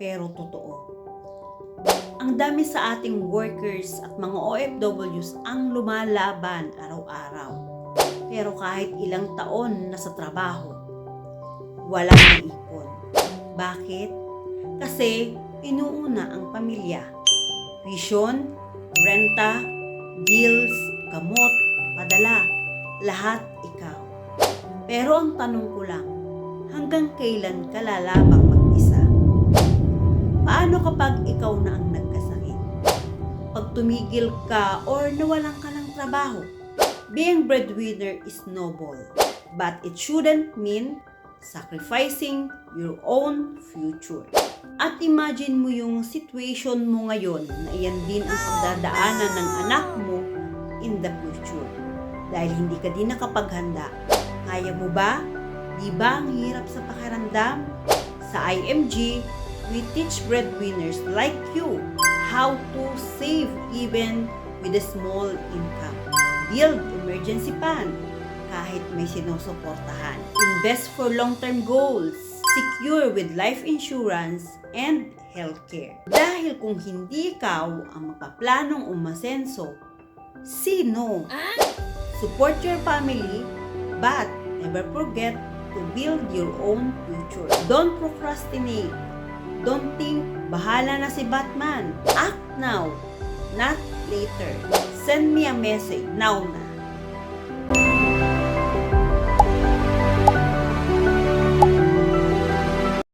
pero totoo. Ang dami sa ating workers at mga OFWs ang lumalaban araw-araw. Pero kahit ilang taon na sa trabaho, walang naipon. Bakit? Kasi inuuna ang pamilya. Vision, renta, bills, gamot, padala, lahat ikaw. Pero ang tanong ko lang, hanggang kailan ka lalabang? Paano kapag ikaw na ang nagkasakit? Pag tumigil ka or nawalan ka ng trabaho? Being breadwinner is noble, but it shouldn't mean sacrificing your own future. At imagine mo yung situation mo ngayon na iyan din ang pagdadaanan ng anak mo in the future. Dahil hindi ka din nakapaghanda. Kaya mo ba? Di ba ang hirap sa pakiramdam? Sa IMG, we teach breadwinners like you how to save even with a small income. Build emergency fund kahit may sinusuportahan. Invest for long-term goals. Secure with life insurance and healthcare. Dahil kung hindi ikaw ang magpaplanong umasenso, sino? Support your family, but never forget to build your own future. Don't procrastinate. Don't think, bahala na si Batman. Act now, not later. Send me a message now na